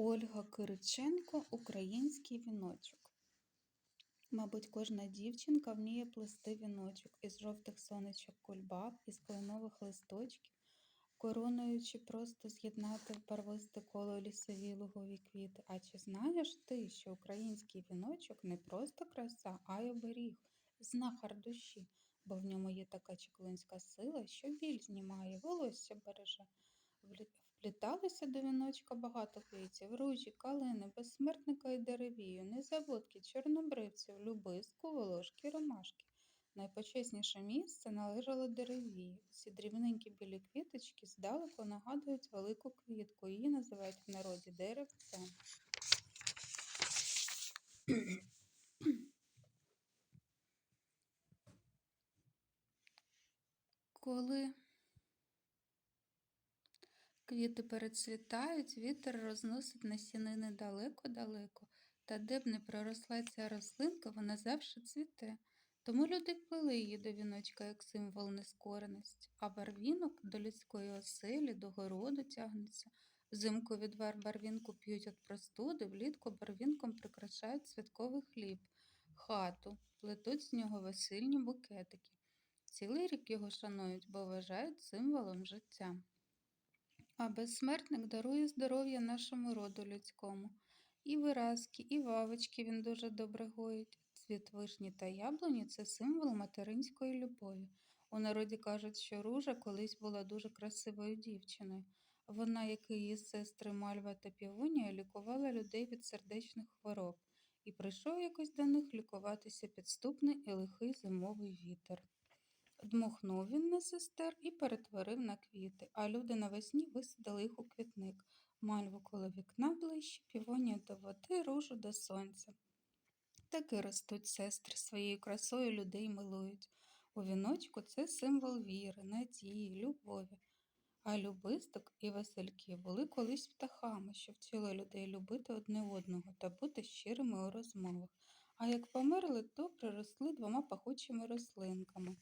Ольга Кириченко Український віночок. Мабуть, кожна дівчинка вміє плести віночок із жовтих сонечок кульбаб, із кленових листочків, короною чи просто з'єднати в барвисте коло лісові лугові квіти. А чи знаєш ти, що український віночок не просто краса, а й оберіг, знахар душі, бо в ньому є така чеклунська сила, що біль знімає, волосся береже. Впліталося до віночка багато квітів, ружі, калини, безсмертника і деревію, незабудки, чорнобривців, любиску, волошки, ромашки. Найпочесніше місце належало деревії. Ці дрібненькі білі квіточки здалеку нагадують велику квітку. Її називають в народі деревцем. Коли Квіти перецвітають, вітер розносить насінини далеко-далеко, та де б не проросла ця рослинка, вона завжди цвіте. Тому люди плели її до віночка як символ нескореності, а барвінок до людської оселі, до городу тягнеться. Взимку відвар барвінку п'ють від простуди, влітку барвінком прикрашають святковий хліб, хату, плетуть з нього весільні букетики. Цілий рік його шанують, бо вважають символом життя. А безсмертник дарує здоров'я нашому роду людському. І виразки, і вавочки він дуже добре гоїть. Цвіт вишні та яблуні це символ материнської любові. У народі кажуть, що ружа колись була дуже красивою дівчиною. Вона, як і її сестри Мальва та Півунія, лікувала людей від сердечних хвороб, і прийшов якось до них лікуватися підступний і лихий зимовий вітер. Дмухнув він на сестер і перетворив на квіти, а люди навесні висадили їх у квітник, мальву коло вікна ближче, півонію до води, ружу до сонця. Таки ростуть сестри своєю красою людей милують. У віночку це символ віри, надії, любові. А любисток і весельки були колись птахами, що вчили людей любити одне одного та бути щирими у розмовах. А як померли, то приросли двома пахучими рослинками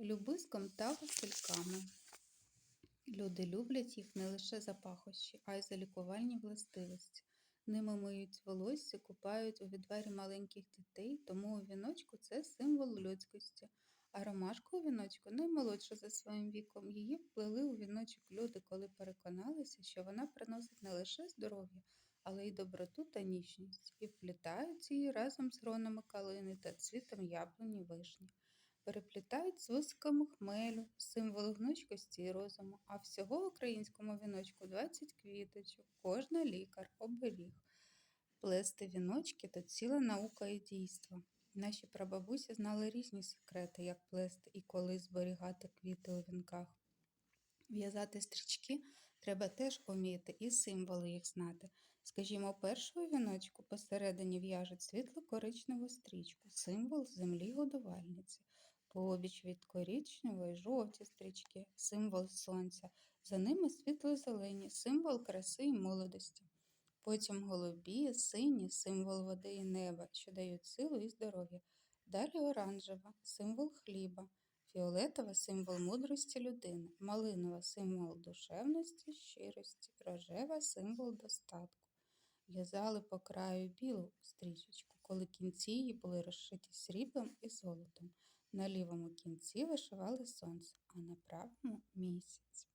любиском та васильками. Люди люблять їх не лише за пахощі, а й за лікувальні властивості. Ними миють волосся, купають у відварі маленьких дітей, тому у віночку це символ людськості. А ромашка у віночку наймолодша за своїм віком. Її вплели у віночок люди, коли переконалися, що вона приносить не лише здоров'я, але й доброту та ніжність, і вплітають її разом з гронами калини та цвітом яблуні вишні переплітають з вусиками хмелю, символ гнучкості і розуму, а всього українському віночку 20 квіточок, кожна лікар, оберіг. Плести віночки то ціла наука і дійство. Наші прабабусі знали різні секрети, як плести і коли зберігати квіти у вінках. В'язати стрічки треба теж уміти і символи їх знати. Скажімо, першого віночку посередині в'яжуть світло-коричневу стрічку, символ землі годувальниці. Побіч від корічневої жовті стрічки, символ сонця, за ними світло-зелені, символ краси і молодості. Потім голубі, сині, символ води і неба, що дають силу і здоров'я. Далі оранжева, символ хліба, фіолетова символ мудрості людини, малинова символ душевності, щирості, рожева символ достатку. В'язали по краю білу стрічечку, коли кінці її були розшиті сріблом і золотом. На лівому кінці вишивали сонце, а на правому місяць.